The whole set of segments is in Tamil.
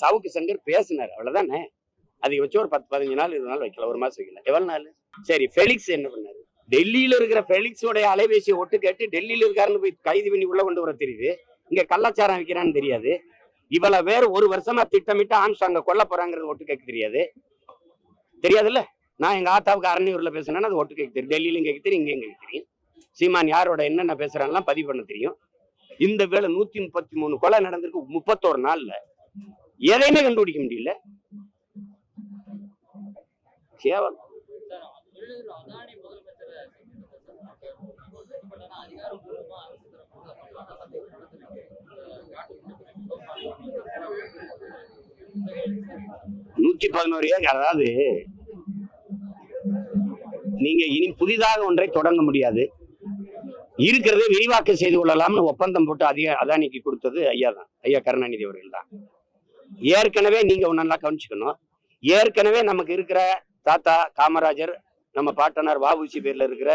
சவுக்கு சங்கர் பேசினார். அவ்வளவுதானே? அது வச்சு ஒரு பத்து பதினஞ்சு நாள் இருபது நாள் வைக்கல. ஒரு மாசம் வைக்கல. எவ்வளவு நாள்? சரி ஃபெலிக்ஸ் என்ன பண்ணாரு? டெல்லியில இருக்கிற ஃபெலிக்ஸோடைய அலைபேசியை ஒட்டு கேட்டு டெல்லியில இருக்காருன்னு போய் கைது பண்ணி உள்ள கொண்டு வர தெரியுது. இங்க கள்ளச்சாரம் வைக்கிறான்னு தெரியாது. இவள வேற ஒரு வருஷமா திட்டமிட்டு ஆம்ஸ்டாங்க கொல்ல போறாங்கிறது ஒட்டு கேட்க தெரியாது. தெரியாதுல்ல? நான் எங்க ஆத்தாவுக்கு அரணியூர்ல பேசுனேன்னா அது ஒட்டு கேட்க தெரியும். டெல்லியிலும் கேட்க தெரியும் இங்கேயும் கேட்க தெரியும். சீமான் யாரோட என்னென்ன பேசுறாங்கலாம் பதிவு பண்ண தெரியும். இந்த வேலை நூத்தி முப்பத்தி மூணு கொலை நடந்திருக்கு முப்பத்தோரு நாள்ல. எதையுமே கண்டுபிடிக்க முடியல. கேவலம். நூத்தி பதினோரு ஏக்கர் அதாவது நீங்க இனி புதிதாக ஒன்றை தொடங்க முடியாது. இருக்கிறதே விரிவாக்கம் செய்து கொள்ளலாம்னு ஒப்பந்தம் போட்டு அதிக அதானிக்கு கொடுத்தது ஐயா தான் ஐயா கருணாநிதி அவர்கள் தான். ஏற்கனவே நீங்க ஒண்ணு நல்லா கவனிச்சுக்கணும். ஏற்கனவே நமக்கு இருக்கிற தாத்தா காமராஜர் நம்ம பாட்டனார் வாபுசி பேர்ல இருக்கிற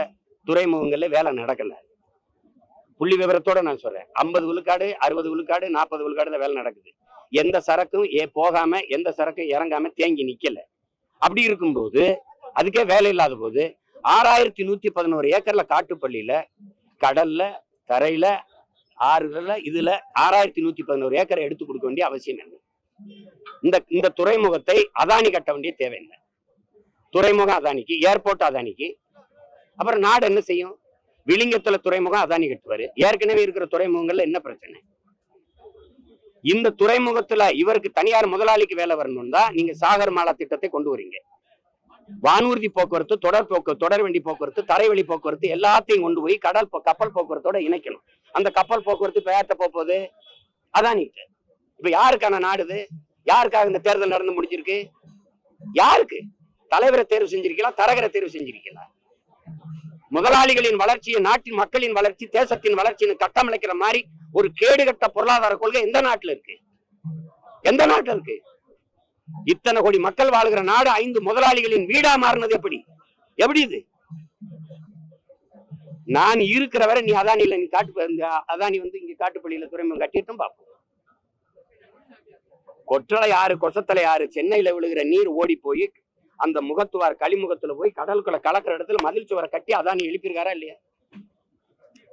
துறைமுகங்கள்ல வேலை நடக்கல. புள்ளி விவரத்தோட நான் சொல்றேன். ஐம்பது விழுக்காடு அறுபது விழுக்காடு நாற்பது விழுக்காடுல வேலை நடக்குது. எந்த சரக்கும் ஏ போகாம எந்த சரக்கும் இறங்காம தேங்கி நிக்கல. அப்படி இருக்கும்போது அதுக்கே வேலை இல்லாத போது ஆறாயிரத்தி நூத்தி பதினோரு ஏக்கர்ல காட்டுப்பள்ளியில கடல்ல தரையில ஆறுகள்ல இதுல ஆறாயிரத்தி நூத்தி பதினோரு ஏக்கரை எடுத்து கொடுக்க வேண்டிய அவசியம் என்ன? இந்த இந்த துறைமுகத்தை அதானி கட்ட வேண்டிய தேவையில்லை துறைமுகம் அதானிக்கு ஏர்போர்ட் அதானிக்கு. அப்புறம் நாடு என்ன செய்யும்? விளிங்கத்துல துறைமுகம் அதானி கட்டுவாரு. ஏற்கனவே இருக்கிற துறைமுகங்கள்ல என்ன பிரச்சனை? இந்த துறைமுகத்துல இவருக்கு தனியார் முதலாளிக்கு வேலை வரணும் தான் நீங்க சாகர் மாலா திட்டத்தை கொண்டு வரீங்க. வானூர்தி போக்குவரத்து தொடர் போக்கு தொடர் வண்டி போக்குவரத்து தரைவழி போக்குவரத்து எல்லாத்தையும் கொண்டு போய் கடல் கப்பல் போக்குவரத்தோட இணைக்கணும். அந்த கப்பல் போக்குவரத்து பெயர்த்த போகுது? அதானிட்டு இப்ப யாருக்கான நாடுது யாருக்காக இந்த தேர்தல் நடந்து முடிஞ்சிருக்கு? யாருக்கு? தலைவரை தேர்வு செஞ்சிருக்கலாம் தரகரை தேர்வு செஞ்சிருக்கலாம். முதலாளிகளின் வளர்ச்சியை நாட்டின் மக்களின் வளர்ச்சி தேசத்தின் வளர்ச்சின்னு கட்டமைக்கிற மாதிரி ஒரு கேடுகட்ட பொருளாதார கொள்கை எந்த நாட்டுல இருக்கு? எந்த நாட்டுல இருக்கு? இத்தனை கோடி மக்கள் வாழுகிற நாடு ஐந்து முதலாளிகளின் வீடா மாறினது எப்படி? எப்படி இது? நான் இருக்கிற வரை நீ அதானியில நீ காட்டு அதானி வந்து இங்க காட்டுப்பள்ளியில துறைமுகம் கட்டிட்டும் பார்ப்போம் கொற்றலை ஆறு கொசத்தலை ஆறு சென்னையில விழுகிற நீர் ஓடி போய் அந்த முகத்துவார் கழிமுகத்துல போய் கடலுக்குள்ள கலக்கிற இடத்துல மதில் சுவரை கட்டி அதானி எழுப்பியிருக்காரா இல்லையா?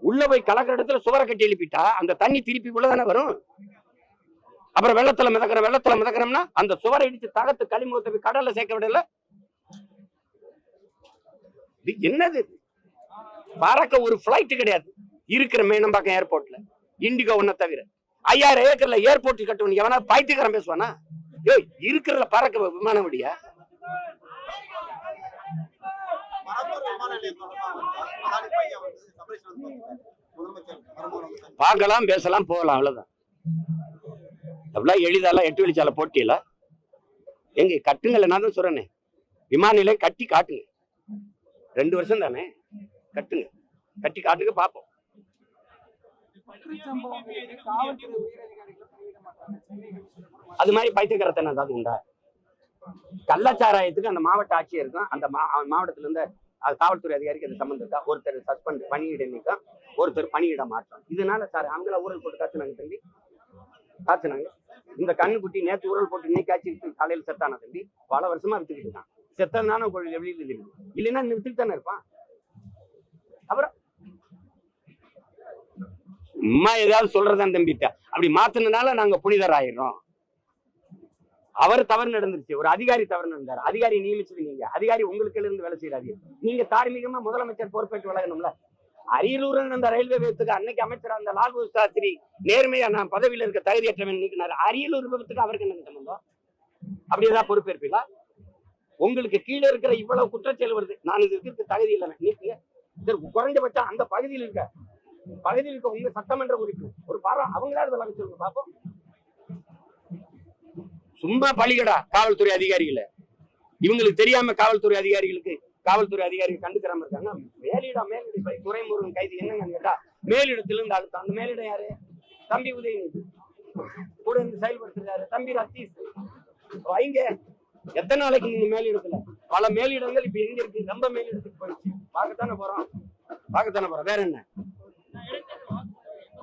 உள்ள போய் கலக்கிற இடத்துல சுவரை கட்டி எழுப்பிட்டா அந்த தண்ணி திருப்பி உள்ளதானே வரும்? அப்புறம் வெள்ளத்துல மிதக்கிற வெள்ளத்துல மிதக்கிறோம்னா அந்த சுவரை இடிச்சு தகத்து கழிமுகத்தை போய் கடல்ல சேர்க்க விடல? இது என்னது? பறக்க ஒரு ஃபிளைட் கிடையாது. இருக்கிற மேனம்பாக்கம் ஏர்போர்ட்ல இண்டிகோ ஒன்ன தவிர. ஐயாயிரம் ஏக்கர்ல ஏர்போர்ட் கட்டணும் எவனா பைத்தியக்காரன் பேசுவானா? ஏய் இருக்கிற பறக்க விமானம் விடியா விமான பார்க்கலாம் பேசலாம் போகலாம் அவ்வளவுதான். அப்படிலாம் எளிதாலாம் எட்டு வெளிச்சால போட்டியில. எங்க கட்டுங்கள் நான் தான் சொல்றேனே. விமான நிலையம் கட்டி காட்டுங்க. ரெண்டு வருஷம் தானே? கட்டுங்க. கட்டி காட்டுங்க பார்ப்போம். காவல்துறை மாட்டாங்க. அது மாதிரி பைத்தியக்காரத்தனம் ஏதாவது உண்டா? கள்ளச்சாராயத்துக்கு அந்த மாவட்ட ஆட்சியருக்கும் அந்த மா மாவட்டத்துல இருந்த காவல்துறை அதிகாரிக்கு அது சம்மந்தம் இருக்கா? ஒருத்தர் சஸ்பெண்ட் பணியிட நிற்கும் ஒருத்தர் பணியிட மாற்றம் இதனால சார் அவங்கள ஊரல் போட்டு காத்துனாங்க தம்பி. காத்துனாங்க. இந்த கண்ணுக்குட்டி நேத்து ஊரல் போட்டு இன்னைக்கு ஆச்சு காலையில் செத்தான தம்பி? பல வருஷமா வித்துக்கிட்டு இருக்கான். செத்ததுனால கோழி வெளியில் இல்லைன்னா நிறுத்திட்டு தானே இருப்பான். அப்புறம் அம்மா ஏதாவது சொல்றதான் தம்பிட்ட அப்படி மாத்துனதுனால நாங்க புனிதர் ஆயிடுறோம் அவர் தவறு நடந்துருச்சு. ஒரு அதிகாரி தவறு நடந்தார். அதிகாரி நியமிச்சது நீங்க அதிகாரி உங்களுக்கு இருந்து வேலை செய்யறாரு நீங்க தார்மீகமா முதலமைச்சர் பொறுப்பேற்று விலகணும்ல அரியலூர் அந்த ரயில்வே விபத்துக்கு அன்னைக்கு அமைச்சர் அந்த லாகு சாஸ்திரி நேர்மையா நான் பதவியில இருக்க தகுதியற்றவன் நீக்கினார். அரியலூர் விபத்துக்கு அவருக்கு என்ன சம்பந்தம் அப்படி ஏதாவது பொறுப்பேற்பீங்களா? உங்களுக்கு கீழே இருக்கிற இவ்வளவு குற்றச்செயல் வருது. நான் இது இருக்கிறதுக்கு தகுதி இல்லை நீக்குங்க குறைஞ்சபட்சம் குறைந்தபட்சம் அந்த பகுதியில் இருக்க பகுதியில் இருக்க சட்டமன்ற உறுப்பு. ஒரு பாரம் அவங்களாவது இதெல்லாம் வச்சிருக்கோம் பாப்போம். சும்மா பழிகடா காவல்துறை அதிகாரிகளை. இவங்களுக்கு தெரியாம காவல்துறை அதிகாரிகளுக்கு காவல்துறை அதிகாரிகள் கண்டுக்கிறாம இருக்காங்க. மேலிடம் மேலிட போய் துறைமுருகன் கைது என்னங்க கேட்டா மேலிடத்துல இருந்து அழுத்தம் அந்த மேலிடம் யாரு? தம்பி உதயநிதி. கூட இருந்து செயல்படுத்துறாரு தம்பி ரத்தீஷ் வைங்க எத்தனை நாளைக்கு நீங்க மேலிடத்துல? பல மேலிடங்கள் இப்ப எங்க இருக்கு? ரொம்ப மேலிடத்துக்கு போயிடுச்சு. பார்க்கத்தானே போறோம். பார்க்கத்தானே போறோம். வேற என்ன?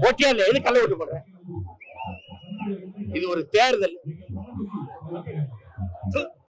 ஓட்டியா இல்ல எது கள்ள ஓட்டு போடுற இது ஒரு தேர்தல்.